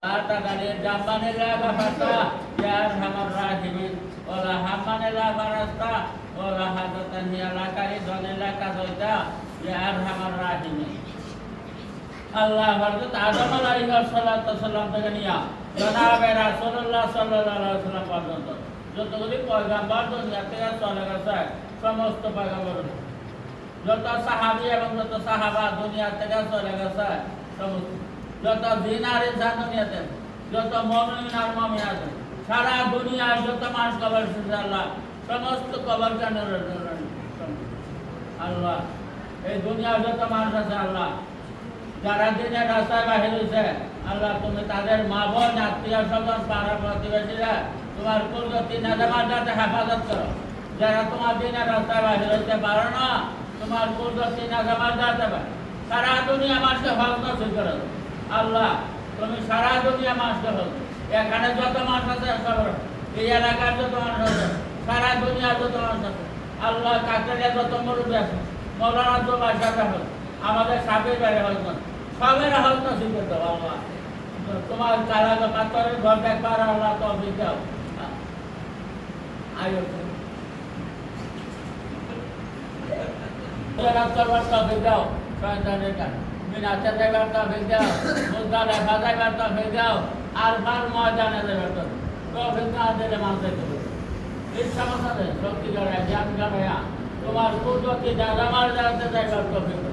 Atakanir jambanillah kafasta Ya arhamar rahimin Ola hamanillah farasta Ola hadatan hiya laka idhanillah kazoita Ya arhamar rahimin আল্লাহ হযরত আদম আলাইহিস সালাতু সালাম থেকে নিয়ে জনাবে রাসূলুল্লাহ সাল্লাল্লাহু আলাইহি সাল্লাম পর্যন্ত যতগুলি পয়গাম্বর দুনিয়া থেকে চলে গেছে সমস্ত পয়গাম্বর যত সাহাবী এবং যত সাহাবা দুনিয়া থেকে চলে গেছে সমস্ত যত জিন আর ইনসান দুনিয়াতে যত মুমিন আর মুমিনাত সারা দুনিয়ার যত মানুষ কবর শুনছে আল্লাহ, সমস্ত কবর কেন আল্লাহ, এই দুনিয়ার যত মানুষ আছে আল্লাহ, যারা দিনের রাস্তায় বাহির হয়েছে আল্লাহ, তুমি তাদের মা বোন, আত্মীয় স্বজন, পাড়া প্রতিবেশীরা, তোমার কুলগতি নাজামার যাতে হেফাজত করো যারা তোমার দিনের রাস্তায় বাহির হইতে পারো না, তোমার কুলগতি নাজামার যাতে পারে সারা দুনিয়া মানুষকে হক নসিব করে। আল্লাহ, তুমি সারা দুনিয়া হক দাও। এখানে যত মানুষ আছে, সব এই এলাকার যত মানুষ আছে, সারা দুনিয়ার যত মানুষ আছে, আল্লাহ কাকড়িয়া যত মুরব্বী আছে, মৌলানা তো বাসাটা হোক আমাদের সাপের বাইরে না। সবের হোক না শিখে দাও আল্লাহ। তোমার কালা পাথরের ঘর দেখবার আল্লাহ তো অভিজ্ঞাও আয়ো করবার তো অভিজ্ঞাও শয়তানের কারণে মিনাতে যাইবার তো অভিজ্ঞাও মুদ্রা লেখা যাইবার তো অভিজ্ঞাও আর বার ময়দানে যাইবার তো তো অভিজ্ঞা দিলে মানতে দেবে এই সমস্যা নেই শক্তি জড়ায়, জ্ঞান জড়ায়। তোমার কুদরতি দাদা মার যাতে যাইবার তো অভিজ্ঞ